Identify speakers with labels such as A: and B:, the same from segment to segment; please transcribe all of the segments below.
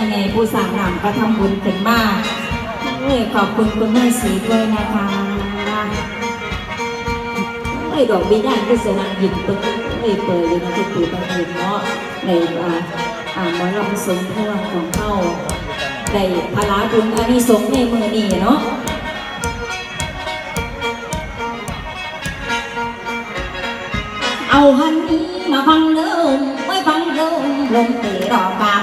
A: อไงผู้สั่งนำก็ทำบุญขึ้นมากเอ้ยขอบคุณคุณแม่สีด้วยนะคะไอ้ยดอกบิญญาณก็เสนางหยิบตัวเอ้ยเปิดอยู่นะทุกปีบางทีเนาะในอ่าอ่าหมอลำสงพวงของเขาได้พลาบุญอานิสงส์ในมือนี้เนาะเอาฮันนี้มาฟังเดิมไม่ฟังเดิมลงเตะรอกาม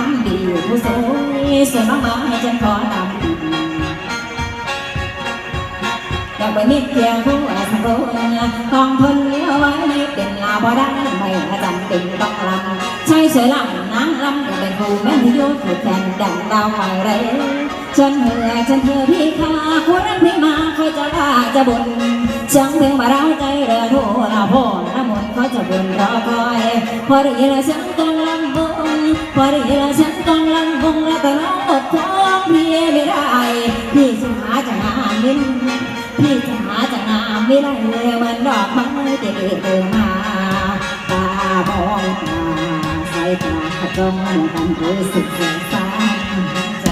A: านสายแรงจนจอยน้อยยาพี่อยยาพี่จ้ามันเคยบาดมีบุญน้องบ่ลายหมายมาดุงไปมาดุงเอาเพไปละบัวน่าละหัวใจหักไตต้อท้องไปคิดไปนิดน้ำได้บ่มีวันเนื้อบางอกเอพี่อกเดือพี่อกสิพี่กลับมาหาดำดีผู้สวยสวยมากๆให้ฉันขอดำอยากไปนิดเพียงผู้อาสาทองทนเลี้ยวไว้เป็นลาบ่ได้ไม่จำเป็นต้องลำใช่เสือลำนางลำเป็นผู้แม่นโยถูกแทนดังดาวไฟไรฉันเหื่อฉันเธอพี่ข้าคนนั้นพี่มาใครจะลาจะบ่นเสียงเพลงมาเราใจเรือโทละพ่อน้ำมนต์เขาจะบ่นรอคอยพอได้ยินเสียงกองลำบงพอได้ยินเสียง กองลำบงแล้วแต่น้องอดท้องพี่ไม่ได้พี่จะหาจะงานนินพี่จะหาจะงามไม่ได้เลยมันดอกไม้เด็ดเดินมาตามองตาสายตาจ้องกันรู้สึกเสียสานใจ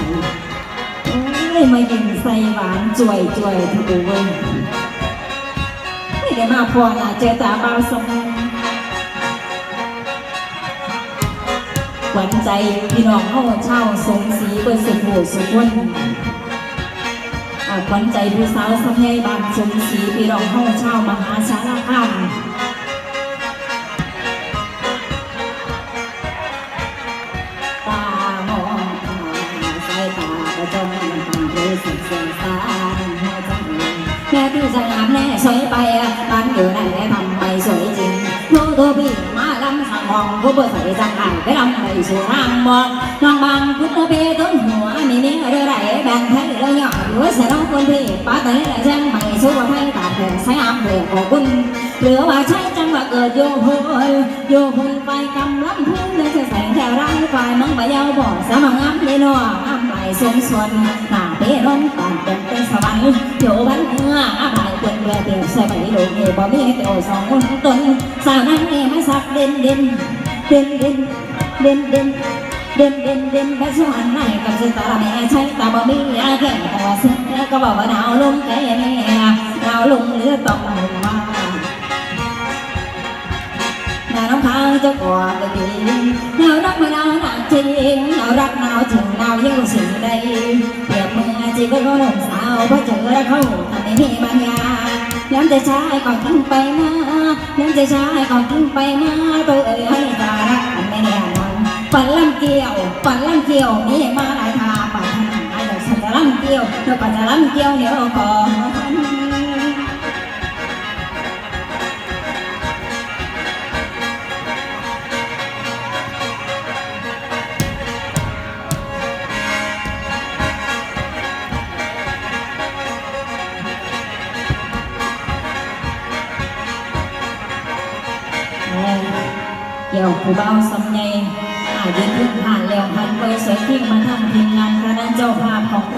A: โอ้ยมายิงใส่หวานจ่วยจ่วยทุกเว้ยไม่ได้มาพอนะเจอตาเบาสมอง หวันใจพี่น้องเข้าเช่าสมศรีเบอร์สุโขสุขวนอ่าขวัญใจผู้สาวสะเพยบานชมสีพี่รองห้องเช่ามหาสารคามตามองตาสายตาก็จ้องมันทำรู้สึกเสียงสารหัวใจแม่พี่จะงามแน่สวยไปบ้านอยู่ไหนทำไมสวยจริงโทษตัวพี่าลำสั่งมองผู้เปิดใส่จังหันไปลำไปสู่ทางมองน้องบางพุทธเปต้นหัวมีเนี้ยเรือไหลแบ่งให้เราหยอดอยู่เสียน้องคนพี่ป้าตอนนี้แหละแจ้งใหม่สู้ว่าให้ตาแผ่ใช้อำเรียกของคุณหรือว่าใช้จังหวะเกิดโยโหยโยพุนไปกำลังพุ่งเดินแสงแถวร่างฝ่ายมังใบยาวบ่อสามงามเลยเนามไหล สมส่วนหน้าเปร้อนตอนเป็นเป็นสวรรค์โยบันเมืออาบายเป็นเรือเดียวใส่ใบโลกเอบ่มีเตียวสองคนตนสาวนั้นเอมาสักเด่นเด่นเด่นเด่นเด่นเด่นเด่นเด่นเด่นไปสวรรค์ไหนกับสตาร์แม่ใช้ตาบ่มีอาแก่แต่ว่าซึ้งแล้วก็บอกว่าหนาวลมแก่ จะกอดไปดีหนาวรักมาหนาวหนักจริงหนาวรักหนาวถึงหนาวยิ่งสิ่งใดเปรียบมือจีก็ร้อนสาวเพราะเจอแล้วเขาทำให้มีบางอย่างย้ำใจชายก่อนทิ้งไปมาย้ำใจชายก่อนทิ้งไปมาตัวเอ๋ยให้ตารักกันไม่แน่นอนปันลำเกี่ยวปันลำเกี่ยวมีมาหลายทางปันทางไอ้ดอกสันจะลำเกี่ยวเดี๋ยวปันจะลำเกี่ยวเดี๋ยวก่อน เกี่ยวผู้เบาสำเนอายืนพื้นผ่านแล้วพันเปอร์เซ็นต์ที่มาทำทีมงานคณะเจ้าภาพของ